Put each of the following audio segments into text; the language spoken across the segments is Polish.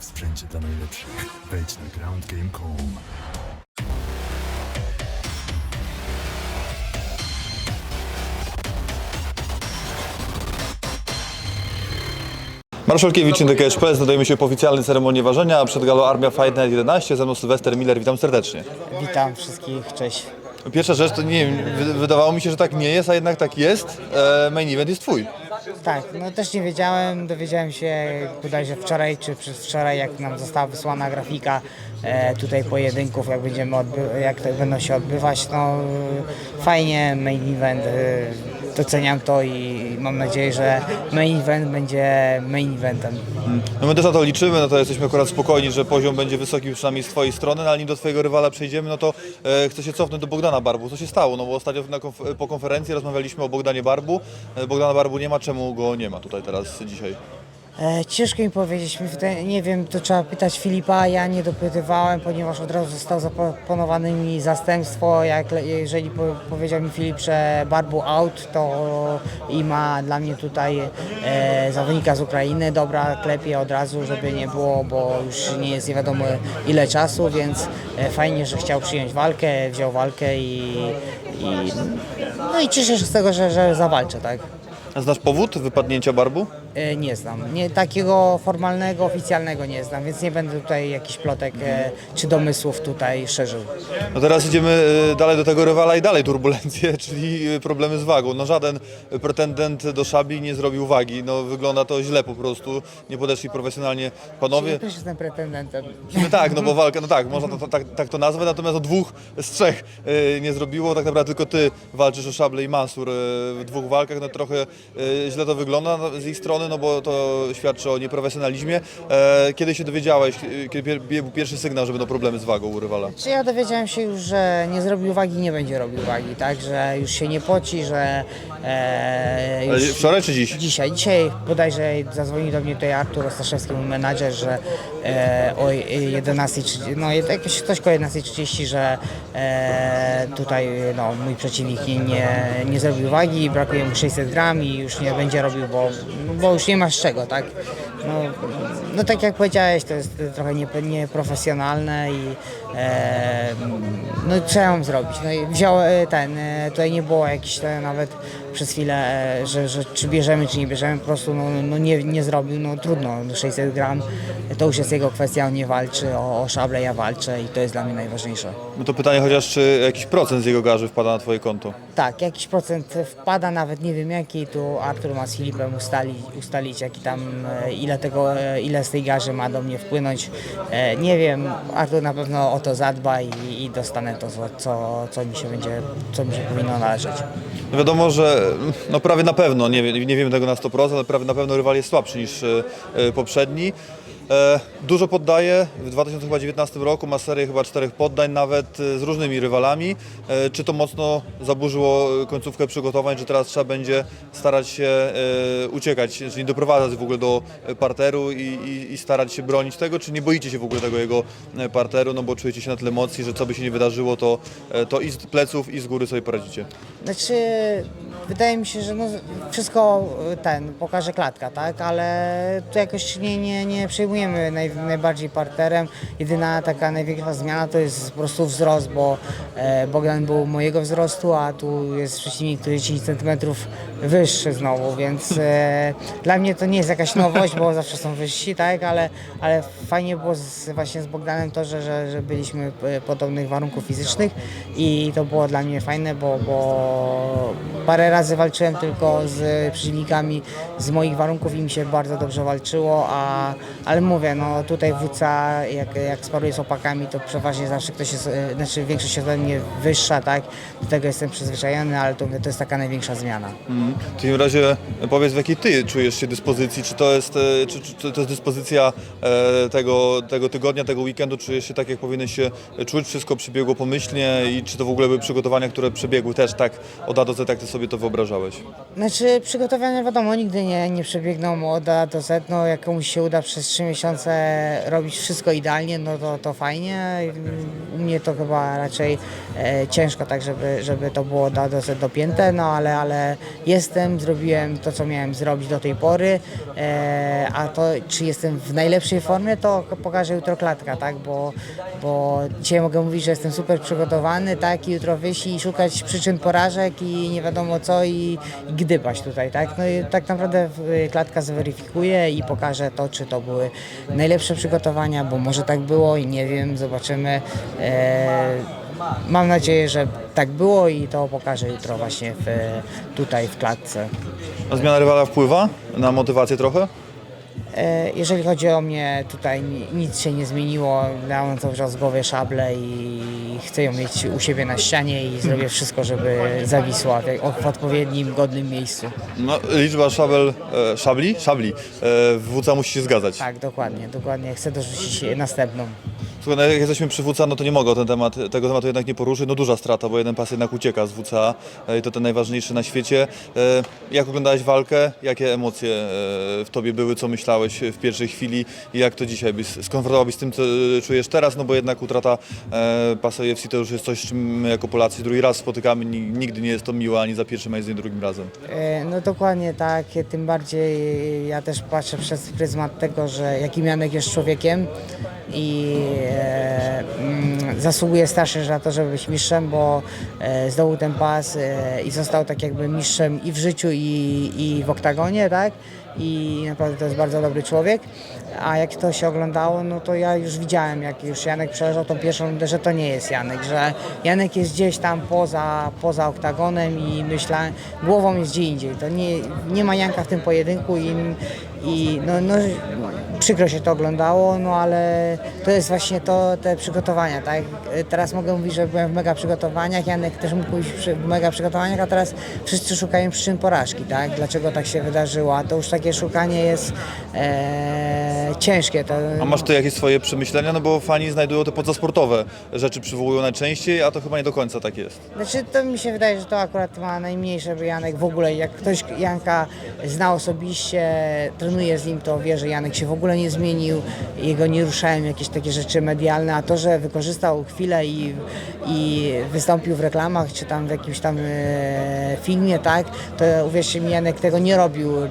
w sprzęcie dla najlepszych. Wejdź na groundgame.com. Marszałkiewicz Indyk HPS, nadajemy się po oficjalnej ceremonii ważenia, przed galą Armia Fight Night 11, ze mną Sylwester Miller, witam serdecznie. Witam wszystkich, cześć. Pierwsza rzecz, to nie wiem, wy- wydawało mi się, że tak nie jest, a jednak tak jest. E, main event jest twój. Tak, no też nie wiedziałem, dowiedziałem się bodajże wczoraj czy przedwczoraj, jak nam została wysłana grafika e, tutaj pojedynków, jak będziemy jak to będą się odbywać, no fajnie, main event, e, doceniam to i mam nadzieję, że main event będzie main eventem. No my też na to liczymy, no to jesteśmy akurat spokojni, że poziom będzie wysoki przynajmniej z twojej strony, no ale nim do twojego rywala przejdziemy, no to e, chcę się cofnąć do Bogdana Barbu. Co się stało? No bo ostatnio na konf- po konferencji rozmawialiśmy o Bogdanie Barbu. E, Bogdana Barbu nie ma, czemu go nie ma tutaj teraz dzisiaj? E, ciężko mi powiedzieć, nie wiem, to trzeba pytać Filipa, ja nie dopytywałem, ponieważ od razu zostało zaproponowane mi zastępstwo, jak, jeżeli po, powiedział mi Filip, że Barbu out, to i ma dla mnie tutaj e, zawodnika z Ukrainy, dobra, klepię od razu, żeby nie było, bo już nie jest nie wiadomo ile czasu, więc e, fajnie, że chciał przyjąć walkę, wziął walkę i, i no i cieszę się z tego, że, że zawalczę, tak? A Znasz powód wypadnięcia Barbu? E, Nie znam. Nie, takiego formalnego, oficjalnego nie znam, więc nie będę tutaj jakichś plotek e, czy domysłów tutaj szerzył. No teraz idziemy e, dalej do tego rywala i dalej turbulencje, czyli e, problemy z wagą. No żaden pretendent do szabli nie zrobił wagi. No wygląda to źle po prostu. Nie podeszli profesjonalnie panowie. Ja też jestem pretendentem. No tak, no bo walka, no tak, można to, tak, tak to nazwać, natomiast o dwóch z trzech e, nie zrobiło. Tak naprawdę tylko ty walczysz o szable i Mansur e, w dwóch walkach. No trochę e, źle to wygląda no, z ich strony, no bo to świadczy o nieprofesjonalizmie. E, kiedy się dowiedziałeś, e, kiedy pier- był pierwszy sygnał, że będą problemy z wagą u rywala? Czy ja dowiedziałem się już, że nie zrobił wagi, nie będzie robił wagi, tak? Że już się nie poci, że e, Ale już... wczoraj czy dziś? Dzisiaj, dzisiaj bodajże zadzwonił do mnie tutaj Artur Ostaszewski, mój menadżer, że e, o 11.30, no jakieś coś koło 11.30, że e, tutaj no, mój przeciwnik nie, nie zrobił wagi, brakuje mu 600 gram i już nie będzie robił, bo, bo już nie ma z czego, tak? No, no tak jak powiedziałeś, to jest trochę nie- nieprofesjonalne i e, no co ja zrobić? No i wziął e, ten, e, tutaj nie było jakiś e, nawet przez chwilę, e, że, że czy bierzemy, czy nie bierzemy, po prostu no, no nie, nie zrobił, no trudno, no 600 gram, to już jest jego kwestia, on nie walczy, o, o szable ja walczę i to jest dla mnie najważniejsze. No to pytanie chociaż, czy jakiś procent z jego garzy wpada na twoje konto? Tak, jakiś procent wpada, nawet nie wiem jaki, tu Artur ma z Filipem ustalić, ustalić jaki tam, e, ile tego, e, ile z tej garzy ma do mnie wpłynąć. Nie wiem, Artur na pewno o to zadba i, i dostanę to, co- co, co mi się będzie, co mi się powinno należeć. No wiadomo, że no prawie na pewno, nie, nie wiem tego na 100%, ale prawie na pewno rywal jest słabszy niż e, e, poprzedni. E, dużo poddaje, w 2019 roku ma serię chyba czterech poddań nawet e, z różnymi rywalami. E, czy to mocno zaburzyło końcówkę przygotowań, czy teraz trzeba będzie starać się uciekać, czyli doprowadzać w ogóle do parteru i, i, i starać się bronić tego, czy nie boicie się w ogóle tego jego parteru, no bo czujecie się na tyle emocji, że co by się nie wydarzyło, to, to i z pleców i z góry sobie poradzicie. Znaczy, wydaje mi się, że no, wszystko ten pokaże klatka, tak? Ale tu jakoś nie, nie, nie naj, najbardziej parterem. Jedyna taka największa zmiana to jest po prostu wzrost, bo e, Bogdan był mojego wzrostu, a tu jest przeciwnik, który jest 10 cm wyższy znowu, więc e, dla mnie to nie jest jakaś nowość, bo zawsze są wyżsi, tak? Ale, ale fajnie było z, właśnie z Bogdanem to, że, że, że byliśmy e, podobnych warunków fizycznych i to było dla mnie fajne, bo, bo parę razy walczyłem tylko z przeciwnikami z moich warunków i mi się bardzo dobrze walczyło, a, ale mówię, no tutaj WC, jak, jak sparuję z opakami, to przeważnie zawsze ktoś jest, e, znaczy większość ode mnie wyższa, tak? Do tego jestem przyzwyczajony, ale to, to jest taka największa zmiana. W takim razie powiedz, w jakiej ty czujesz się dyspozycji? Czy to jest, e, czy, czy, to jest dyspozycja e, tego, tego tygodnia, tego weekendu? Czujesz się tak, jak powinieneś się czuć? Wszystko przebiegło pomyślnie i czy to w ogóle były przygotowania, które przebiegły też tak od A do Z, jak ty sobie to wyobrażałeś? Znaczy przygotowania wiadomo, nigdy nie, nie przebiegną od A do Z, no jak komuś się uda przetrzymać miesiące robić wszystko idealnie, no to, to fajnie. U mnie to chyba raczej e, ciężko tak, żeby, żeby to było do, do, dopięte, no ale, ale jestem, zrobiłem to, co miałem zrobić do tej pory, e, a to, czy jestem w najlepszej formie, to pokaże jutro klatka, tak, bo, bo dzisiaj mogę mówić, że jestem super przygotowany, tak, i jutro wyjść i szukać przyczyn porażek i nie wiadomo co i, i gdybać tutaj, tak, no i tak naprawdę w- klatka zweryfikuje i pokaże to, czy to były najlepsze przygotowania, bo może tak było i nie wiem, zobaczymy. E, mam nadzieję, że tak było i to pokaże jutro właśnie w, tutaj w klatce. A zmiana rywala wpływa na motywację trochę? E, Jeżeli chodzi o mnie, tutaj ni- nic się nie zmieniło. Ja mam cały czas w głowie szablę i chcę ją mieć u siebie na ścianie i zrobię wszystko, żeby zawisła w, w odpowiednim, godnym miejscu. No, liczba szabel, e, szabli? Szabli e, w WC musi się zgadzać. Tak, dokładnie, dokładnie. Chcę dorzucić następną. Słuchaj, no jak jesteśmy przy WCA, no to nie mogę ten temat, tego tematu jednak nie poruszyć. No duża strata, bo jeden pas jednak ucieka z WCA e, i to ten najważniejszy na świecie. E, Jak oglądałeś walkę? Jakie emocje e, w tobie były? Co myślałeś w pierwszej chwili? I jak to dzisiaj byś skonfrontowałbyś z tym, co czujesz teraz? No bo jednak utrata pasa UFC to już jest coś, z czym my jako Polacy drugi raz spotykamy. Ni- Nigdy nie jest to miłe ani za pierwszym, ani za drugim razem. No dokładnie tak, tym bardziej ja też patrzę przez pryzmat tego, że jakim Janek jest człowiekiem i e, mm, zasługuje strasznie na to, żeby być mistrzem, bo e, zdobył ten pas e, i został tak jakby mistrzem i w życiu i, i w oktagonie, tak? I naprawdę to jest bardzo dobry człowiek. A jak to się oglądało, no to ja już widziałem, jak już Janek przeleżał tą pierwszą rundę, że to nie jest Janek, że Janek jest gdzieś tam poza, poza oktagonem i myślałem, głową jest gdzie indziej. To nie, nie ma Janka w tym pojedynku i, i no, no, przykro się to oglądało, no ale to jest właśnie to, te przygotowania, tak? Teraz mogę mówić, że byłem w mega przygotowaniach, Janek też mógł przy- w mega przygotowaniach, a teraz wszyscy szukają przyczyn porażki, tak? Dlaczego tak się wydarzyło, a to już takie szukanie jest e, ciężkie. To, A masz tu jakieś swoje przemyślenia? No bo fani znajdują te pozasportowe rzeczy, przywołują najczęściej, a to chyba nie do końca tak jest. Znaczy to mi się wydaje, że to akurat ma najmniejsze, bo Janek w ogóle, jak ktoś Janka zna osobiście, trenuje z nim, to wie, że Janek się w ogóle nie zmienił, jego nie ruszają jakieś takie rzeczy medialne, a to, że wykorzystał chwilę i, i wystąpił w reklamach, czy tam w jakimś tam e, filmie, tak, to uwierzcie mi, Janek tego nie robił e,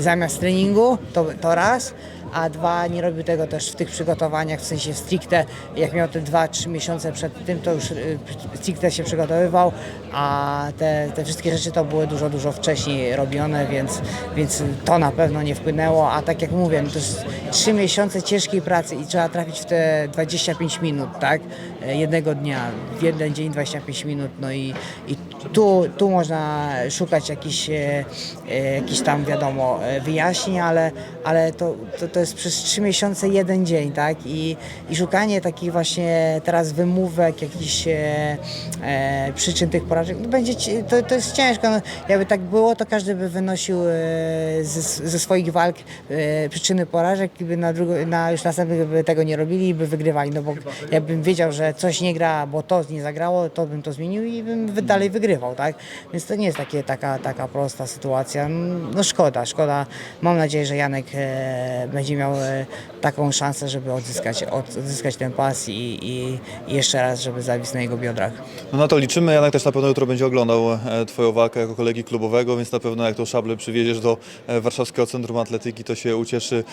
zamiast treningu, to, to raz, a dwa, nie robił tego też w tych przygotowaniach, w sensie stricte, jak miał te dwa, trzy miesiące przed tym, to już y, stricte się przygotowywał, a te, te wszystkie rzeczy to były dużo, dużo wcześniej robione, więc, więc to na pewno nie wpłynęło, a tak jak mówię, no to jest trzy miesiące ciężkiej pracy i trzeba trafić w te 25 minut, tak, E, jednego dnia, w jeden dzień 25 minut, no i, i tu, tu można szukać jakichś, e, e, jakichś tam, wiadomo, wyjaśnień, ale, ale to, to, to jest przez trzy miesiące jeden dzień, tak? I, i szukanie takich właśnie teraz wymówek, jakichś e, e, przyczyn tych porażek, no będzie, ci- to, to jest ciężko. No, jakby tak było, to każdy by wynosił e, ze, ze swoich walk e, przyczyny porażek i by na, drugo, na już następnych by tego nie robili i by wygrywali, no bo jakbym wiedział, że coś nie gra, bo to nie zagrało, to bym to zmienił i bym dalej wygrywał, tak? Więc to nie jest takie, taka, taka prosta sytuacja. No szkoda, szkoda. Mam nadzieję, że Janek e, będzie miał e, taką szansę, żeby odzyskać, od, odzyskać ten pas i, i, jeszcze raz, żeby zawisł na jego biodrach. No na to liczymy. Janek też na pewno jutro będzie oglądał e, Twoją walkę jako kolegi klubowego, więc na pewno jak tą szablę przywieziesz do e, Warszawskiego Centrum Atletyki, to się ucieszy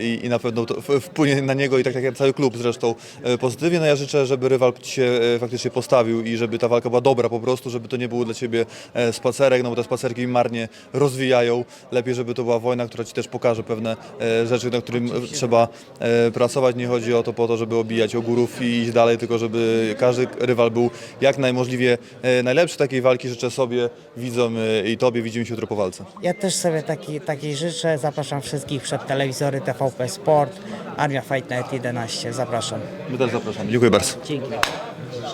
i, i na pewno wpłynie na niego i tak jak cały klub zresztą pozytywnie. No ja życzę, żeby rywal Ci się faktycznie postawił i żeby ta walka była dobra po prostu, żeby to nie był dla Ciebie spacerek, no bo te spacerki marnie rozwijają. Lepiej, żeby to była wojna, która Ci też pokaże pewne rzeczy, na którym trzeba e, pracować. Nie chodzi o to po to, żeby obijać ogórów i iść dalej, tylko żeby każdy rywal był jak najmożliwie e, najlepszy. Takiej walki życzę sobie, widzom e, i Tobie. Widzimy się jutro po walce. Ja też sobie taki, takiej życzę. Zapraszam wszystkich przed telewizory TVP Sport, Armia Fight Night 11. Zapraszam. My też zapraszamy. Dziękuję bardzo. Dzięki.